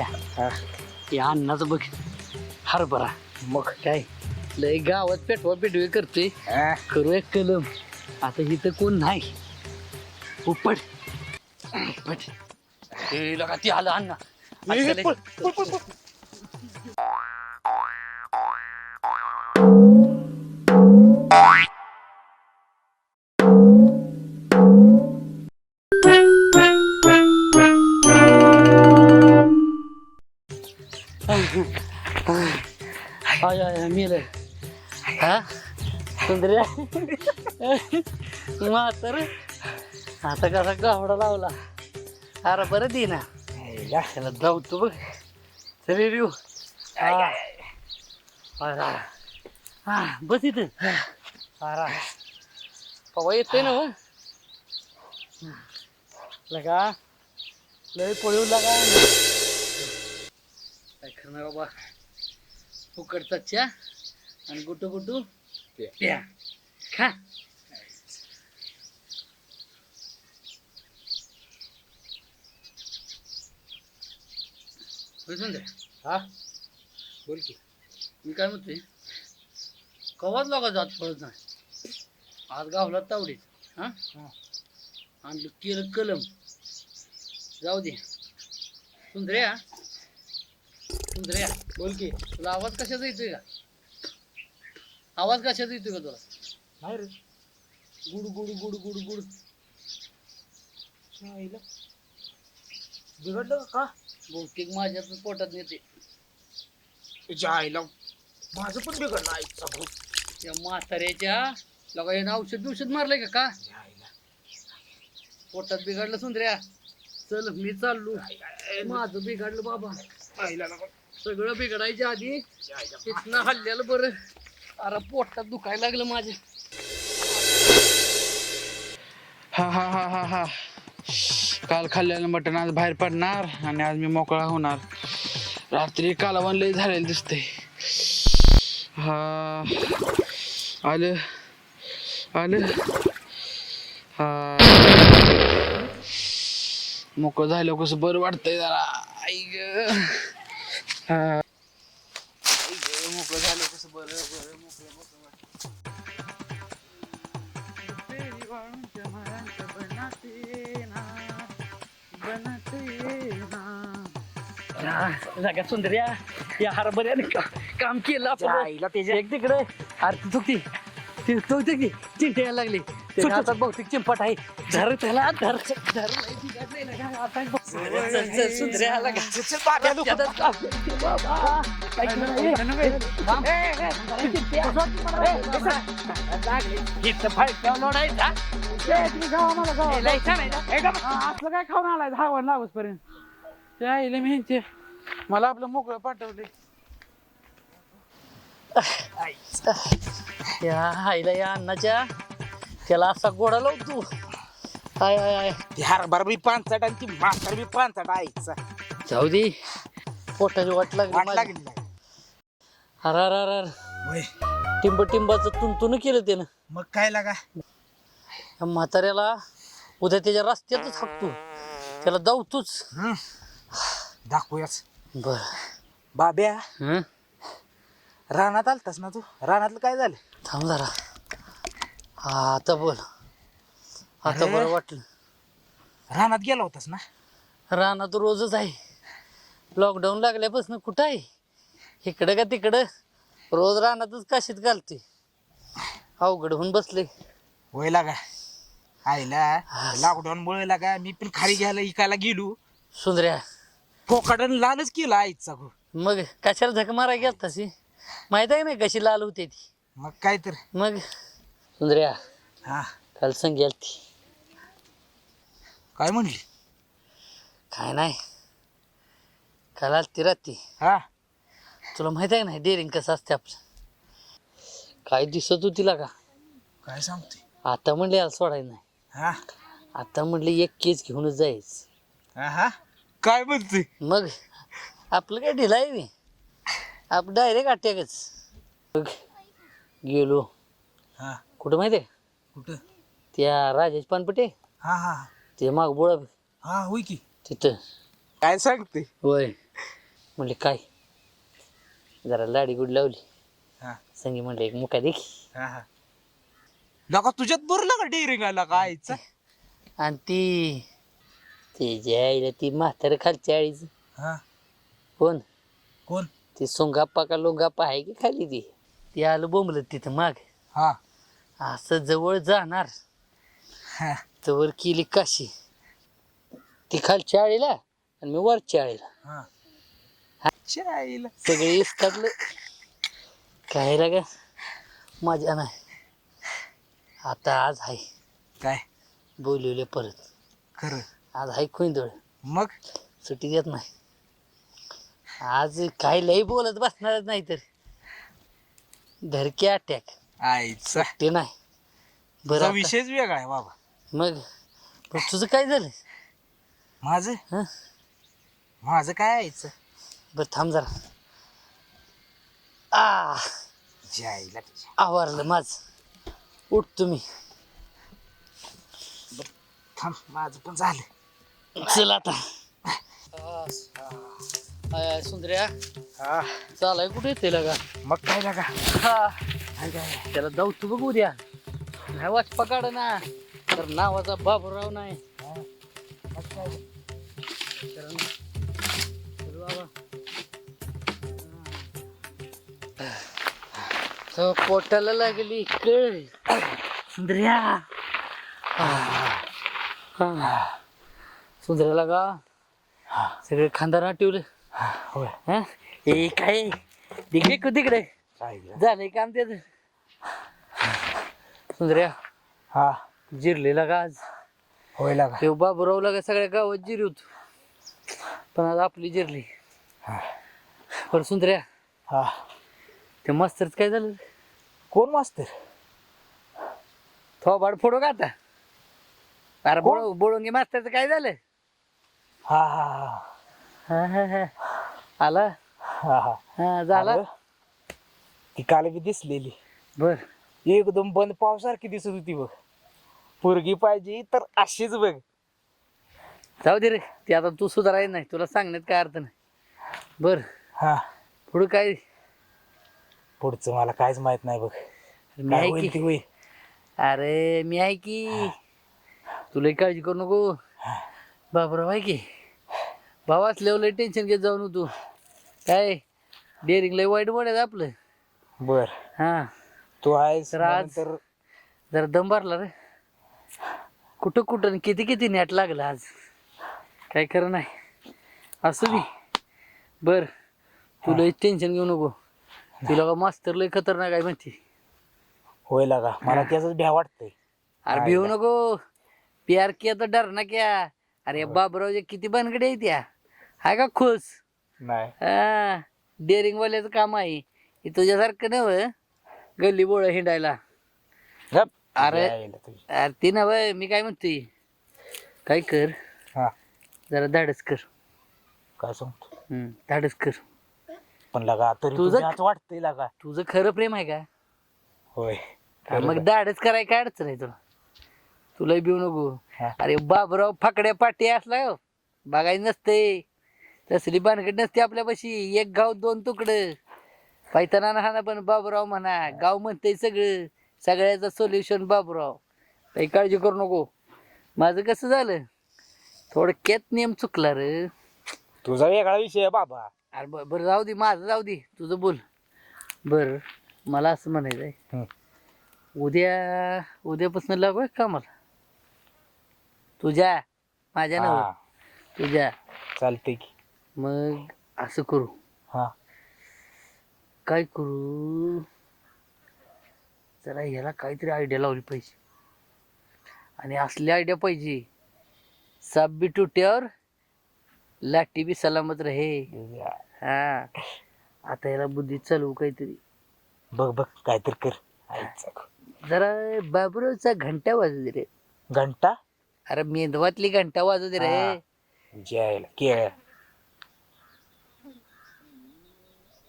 हा. या अन्नाचं बघ. हरभरा मग काय? लय गावात पेटवा पेटवे करतोय. हा. करू एक कलम. आता इथं कोण नाही. उपट. उपट. हे लगा ती आलं अण्णा. ए, आता पळ, लय- पळ, पळ, पळ. सुंदर्या म्हातार. आता कसा गावडा लावला. अरे बरं दे ना. त्याला धावतो बघ. तरी रिव हा. बस इथं. अरा पवा येतोय ना मग लगा. लय पळू लागा. काय करणार बाबा? फुकटचा च्या. आणि गुटू गुटू प्या खा होय सुंदर हा बोल की मी काय म्हणतोय कवाच लोका जात पळत नाही आज गावला तावडीत हा आणलं केलं कलम जाऊ दे सुंदर्या सुंदर्या बोल की तुला आवाज कशाचा येतोय का आवाज कशाचा येतोय का तुला? नाही रे. Good good good good good. आईला. बिघडलं का? बहुतेक माझ्याच पोटात नेते. तुझ्या आईला माझं पण बिघडलं आईचा भाऊ. त्या म्हाताऱ्याच्या लगा यानं औषध बिषध मारलंय का? का? तुझ्या आईला. पोटात बिघडलं सुंदर्या चल मी चाललो. माझं बिघडलं बाबा. आईला नको. सगळं बिघडायच्या आधी. तिथनं हल्ल्याला बरं. अरे पोटात दुखायला लागलं माझ्या. हा हा हा हा हा. काल खाल्लेलं मटण आज बाहेर पडणार आणि आज मी मोकळा होणार. रात्री कालवण लय झालेलं दिसते हा आलं आलं. हा. मोकळं झालं कसं बरं वाटतंय जरा. आई ग. हा. आई ग, मोकळं झालं कसं बरं बरं मोकळं मोकळं वाटतं तेरी वाळूंच्या माळ्यांचं बनाते ना, बनाते ना. जागा सुंदर्या या हरभऱ्याने काम केलं त्याच्या एक तिकडे अरे तू ती ती तो ते की चिंटे यायला लागली हातात बहुतेक चिंपट आहे धर त्याला धर धर सुंदर्या असलं काय खाऊन आलाय दहा लागूस पर्यंत ते आईले मी ह्यांचे मला आपलं मोकळं पाठवले या आईला या अन्नाच्या त्याला असा गोडा लावतो आय आय आय ती हरभरा बी पानसट आणि ती म्हातार बी पानसट आईचा जाऊ दे पोटाची वाट लागली वाट. लागली. अरे अरे अरे अरे. होय. टिंब टिंबाचं तुंतुन केलं त्यानं. मग काय लागा? म्हाताऱ्याला उद्या त्याच्या रस्त्यातच हाकतो. त्याला धावतोच हं. दाखवूयाच. बर. बाब्या रानात आलतास ना तू? रानातलं काय झालं? थांब जरा. हा आता बोल. आता अरे. बरं वाटलं. रानात गेला होतास ना? रानात रोजच आहे. लॉकडाऊन लागल्यापासून कुठं आहे? इकडं का तिकडं? रोज रानातच काशीत घालते. अवघड होऊन बसले. होय लागा आईला लॉकडाऊन मुळे लागा मी पण खाली घ्यायला इकायला गेलो. सुंदर्या. फोकाडन लालच केला आईचा गो. मग कशाला झक मारा गेल तशी माहीत आहे ना कशी लाल होते ती? मग काय तर. मग सुंदर्या हा. काल संग ती काय म्हणली? काय नाही. काल आलती रात्री. हा. तुला माहीत आहे ना डेअरिंग कसं असते आपलं? काय दिसत होती का? काय सांगते? आता म्हणले याला सोडायचं नाही. हा? आता म्हणले एक केस घेऊनच जायचं. हा हा? काय म्हणते? मग आपलं काय ढिला आहे मी? आप डायरेक्ट अटॅकच मग गेलो. हा. कुठं माहिती आहे? कुठं? त्या राजेश पानपटे? हा हा ते माग बोळा हा होय की. तिथं. काय सांगते? होय. म्हणले काय? जरा लाडी गुड लावली. हा. संगी म्हणले एक मुका देखी हा हा. लका तुझ्यात बरं का डेअरिंग आला का आईचा आणि ती ते जे आईला ती म्हातारं खालच्या आळीच हा. कोण? कोण? ती सोंगाप्पा का लोंगाप्पा आहे की खाली ती? ती आलं बोंबलं तिथं माग. हा. असं जवळ जाणार. हा. केली काशी. ती खालच्या आळीला आणि मी वरच्या आळीला. हा. आईला. सगळे इसकाटलं काय लागा मजा नाही. आता आज आहे काय? बोलवले परत. खरं. आज आहे खुंदळ मग? सुट्टी देत नाही. आज काय लई बोलत बसणारच नाही तर. धरके अटॅक आईचा ते नाही. बरं तुझा आता- विषयच वेगळा आहे बाबा. मग? पण तुझं काय झालं माझं? हं? माझं काय आईचं बरं थांब जरा. आ. तुझ्या. आवारलं माझ. उठ तुम्ही. थांब माझं पण झालं. चल आता. सुंदर्या. हा. चालाय कुठे येते लगा? मग काय लागा? त्याला जाऊ तू बघ उद्या. नाही वाच पकाड ना. तर नावाचा बाबूराव नाही. मग काय. चल बाबा. तो पोटाला लागली कळ सुंदर्या. सुंदर्याला का? सगळे खानदार आठवलं होय. हा? ए काय? तिकडे कु तिकडे. झालंय काम त्याच. सुंदर्या. हा. जिरलेला का आज? होय लागा. ते बाबूरावला का सगळ्या गावात जिरी होत. पण आज आपली जिरली. हा. बरं सुंदर्या. हा. ते मास्तरच काय झालं? कोण मास्तर? थोबाड फोडो का आता? अरे बोळ बोळंगी मास्तरचं काय झालं? हा हा हा. हा, हा, हा. आला? हा हा. हा झाला? अगं, ती काल बी दिसलेली. बर. एकदम बंद पावसारखी दिसत होती बघ. पोरगी पाहिजे तर अशीच बघ. जाऊ दे रे ते आता तू सुधारायचं नाही तुला सांगण्यात काय अर्थ नाही. बर. हा. पुढं काय? पुढचं मला काहीच माहीत नाही बघ. मी काय आहे होईल की. ते होईल. अरे मी आहे की. तुला काळजी करू नको. बाबराव आहे की. भाव असल्यावर लय टेन्शन घेत जाऊ नको तू. काय डेअरिंग लय वाईट वाढत आपलं. बर. हा. तू आहेस तर आज- तर जरा दम भरला रे. कुठं कुठं आणि किती किती नॅट लागलं आज? काय खरं नाही. असू दे. बर. तू लय टेन्शन घेऊ नको. तुला का मास्तर लय खतरनाक आहे म्हणते. होय लागा मला त्याच भ्या वाटतंय. अरे भिवू नको. प्यार किया तर डर ना क्या. अरे बाबरावचे किती बनगडे आहेत त्या. हाय का खुश? नाही. हा डेअरिंग वाल्याचं काम आहे. हे तुझ्यासारखं नव गल्ली बोळ हिंडायला. गप. अरे. यायला तुझी. अरे ते नव मी काय म्हणतोय? काय कर? हा. जरा धाडस कर. काय सांगतो? हम्म, धाडस कर. पण लागा तरी तुझं- तुझं वाटतंय लागा. तुझं खरं प्रेम आहे का? होय हा, मग धाडस कराय काय अडचण आहे तुला? तुला भिऊ नको. हा. अरे बाबराव फाकड्या पाटी असला हो. बघायचं नसते. तसली बानगड नसते आपल्यापाशी एक गाव दोन तुकडं. पायताना हा ना पण बाबराव म्हणा. गाव म्हणतंय सगळं. सगळ्याचं सोल्युशन बाबराव. काही काळजी करू नको. माझं कसं झालं? थोडक्यात नियम चुकला रे. तुझा वेगळा विषय आहे बाबा. अरे ब- बरं जाऊ दे माझं जाऊ दे तुझं बोल. बरं मला असं म्हणायचं आहे. उद्या उद्यापासून लागू आहे का मला तुझ्या माझ्या नाव हा. तुझ्या. चालतंय की. मग असं करू. हा. काय करू? जरा ह्याला काहीतरी आयडिया लावली पाहिजे. आणि असली आयडिया पाहिजे. साप बी तुट्यावर लाठी बी सलामत रहे. हा. आता याला बुद्धी चालवू काहीतरी. बघ बघ काहीतरी कर. आईचा जरा बाबुरावचा घंटा वाजू दे रे. घंटा? अरे मेंदवातली घंटा वाजू दे रे. हा. जायला केळ.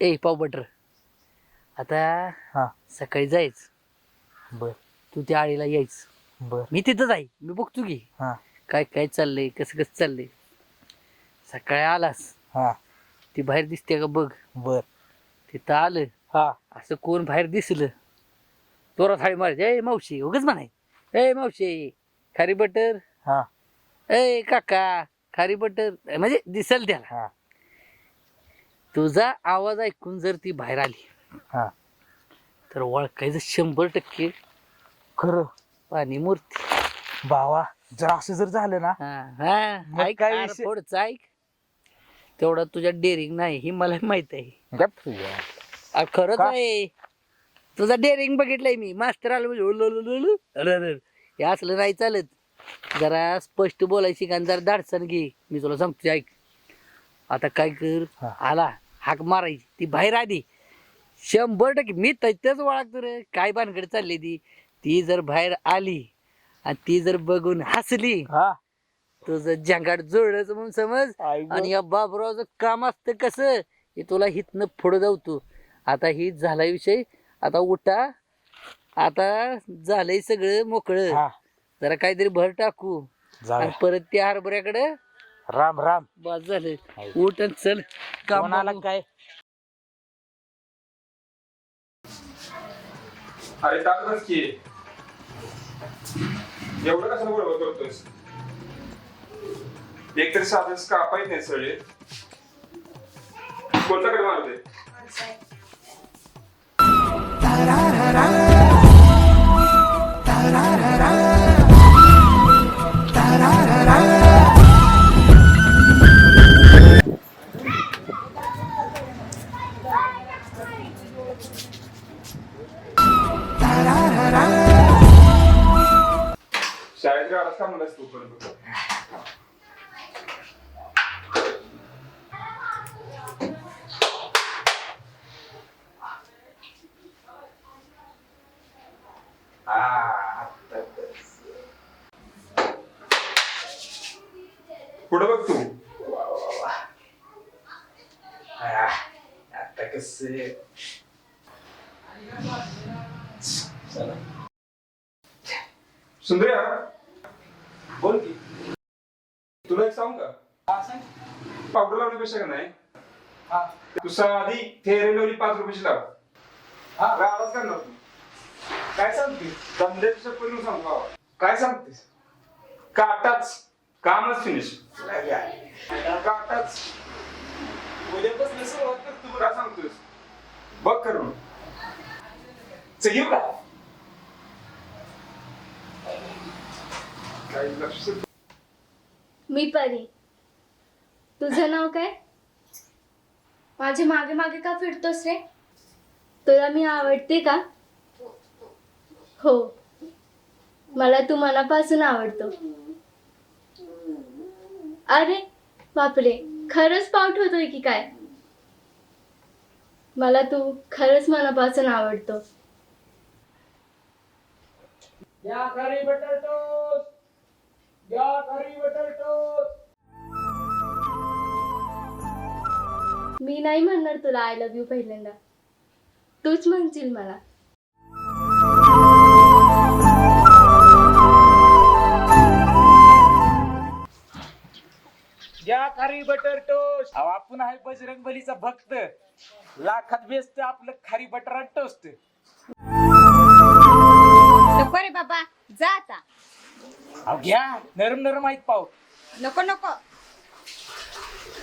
ए पाव बटर. आता हा. सकाळी जायचं. बर. तू त्या आळीला यायचं. बर. मी तिथंच आहे मी बघतो की. हा. काय काय चाललंय कसं कसं चाललंय. सकाळी आलास. हा. ती बाहेर दिसते का बघ. बर. तिथं आलं. हा. असं कोण बाहेर दिसलं. तोरा थाळी मारायची. ए मावशी उगच म्हणाय. ए मावशी खारी बटर. हा. ए काका खारी बटर. म्हणजे दिसल त्याला. हा. तुझा आवाज ऐकून जर ती बाहेर आली हा. तर ओळखायचं शंभर टक्के खरं. पाणी मूर्ती. बावा जर असं जर झालं ना हा हा. मग ऐक काय विषय? ऐक. तेवढा तुझ्या डेअरिंग नाही ही मला माहीत आहे. गप तुझ्या. अरे खरंच का? आहे. तुझा डेअरिंग बघितलंय मी. मास्टर आलं म्हणजे उल- उल- उल- उल. अरे अरे अरे. हे असलं नाही चालत. जरा स्पष्ट बोलायची का जरा धाडसन घे. मी तुला सांगतो ऐक. आता काय कर? हा. आला. हाक मारायची. ती बाहेर आली. शंभर टक्के. मी त्याच ओळखतो रे. काय भानगड चालली ती? ती जर बाहेर आली आणि ती जर बघून हसली हा. तुझं जंगाट जोडलं म्हणून समज. आणि या बाबरावचं काम असतं कसं? हे तुला हितनं पुढं जावतो आता ही झालाय विषय. आता उठा. आता झालंय सगळं मोकळं. जरा काहीतरी भर टाकू. आणि परत त्या हरभऱ्याकडे राम राम. बस झालं. उठ आणि चल. काम कोणाला बघू. काय? अरे टाकलंच की. एवढं कसं बरोबर करतोस एक तरी साधन कापायच नाही सगळे. कोणत्याकडे मारते शाळेत गाडाच का म्हणलास तू पण पुढे बघ तू आता कस सुंदर्या बोल की तुला एक सांगू का पावडर लावण्यापेक्षा का नाही तू साधी फेअर लवली पाच रुपयाची लाव गावाच करणार तू काय सांगते धंद्यापेक्षा पण सांगतो. काय सांगतेस काटाच कामच फिनिश काटाच उद्यापासून सुरुवात कर तू काय सांगतोस बघ करून चल येऊ का काही लक्ष मी परी. तुझं नाव काय? माझे मागे मागे का फिरतोस रे? तुला मी आवडते का? हो. मला तू मनापासून आवडतो. अरे बापरे. खरंच पाऊट होतोय की काय? मला तू खरंच मनापासून आवडतो. या या मी नाही म्हणणार तुला आय लव्ह यू पहिल्यांदा. तूच म्हणशील मला. या खारी बटर टोस्ट. अहो आपण आहे बजरंग बलीचा भक्त. लाखात बेस्ट आपलं खारी बटर टोस्ट. नको रे बाबा जा आता. अहो घ्या. नरम नरम आहेत पाव. नको नको.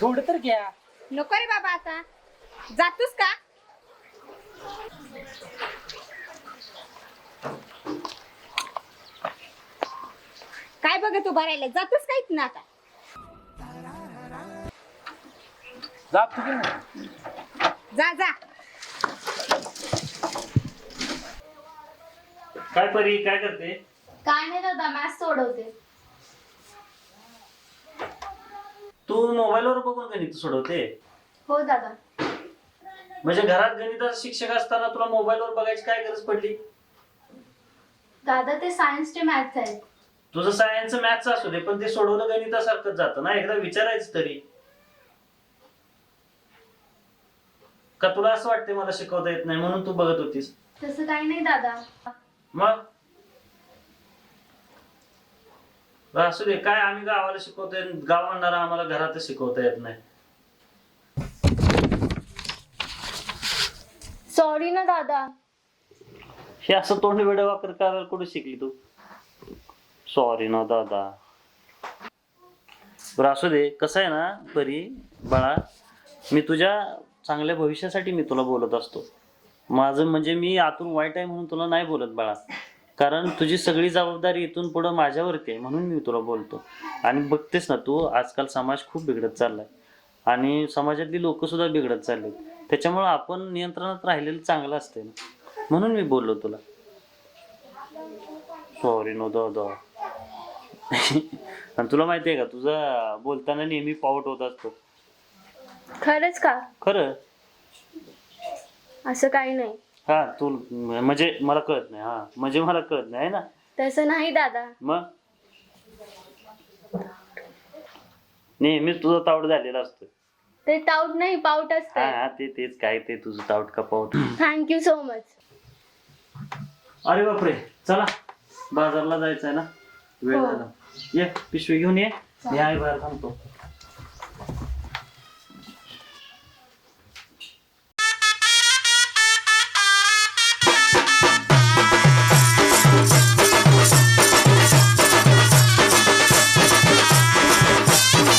थोडं तर घ्या. नको रे बाबा आता. जातोस का? काय बघत उभा राहिला? जातोस का इथनं आता? जातो की नाही जा जा. काय परी काय करते? काय नाही दादा मॅच सोडवते. तू मोबाईलवर बघून गणित सोडवते? हो दादा. म्हणजे घरात गणिताचा शिक्षक असताना तुला मोबाईलवर बघायची काय गरज पडली? दादा ते सायन्सचे मॅथ्स आहेत. तुझं सायन्सचं मॅथ्स असू दे पण ते सोडवलं गणितासारखंच जातं ना. एकदा विचारायचं तरी. का तुला असं वाटते मला शिकवता येत नाही म्हणून तू बघत होतीस? तसं काही नाही दादा. मग? बरं, असू दे काय आम्ही गावाला शिकवतोय गाव म्हणणारा आम्हाला घरातच शिकवता येत नाही. सॉरी ना दादा. हे असं तोंड वेळ वाकर करायला कुठे शिकली तू? सॉरी ना दादा. बरं असू दे कसं आहे ना परी बाळा मी तुझ्या चांगल्या भविष्यासाठी मी तुला बोलत असतो. माझं म्हणजे मी आतून वाईट आहे म्हणून तुला नाही बोलत बाळा. कारण तुझी सगळी जबाबदारी इथून पुढं माझ्यावरती आहे म्हणून मी तुला बोलतो. आणि बघतेस ना तू आजकाल समाज खूप बिघडत चाललाय. आणि समाजातली लोक सुद्धा बिघडत चालले त्याच्यामुळं आपण नियंत्रणात राहिलेलं चांगलं असते ना. म्हणून मी बोललो तुला. सॉरी नो दादा आणि तुला माहिती आहे का तुझा बोलताना नेहमी पाऊट होत असतो. खरंच का? खरं. असं काही नाही. हा तू म्हणजे मला कळत नाही हा. म्हणजे मला कळत नाही है ना? तसं नाही दादा. मग? नेहमीच तुझा तावट झालेला असतो. ते ताऊट नाही पाऊट हा असतं हा ते तेच काय ते तुझं तावट का पाऊट? थँक्यू सो मच अरे बापरे चला. बाजारला जायचंय ना? वेळ हो. झाला. ये पिशवी घेऊन ये. मी आहे बाहेर थांबतो.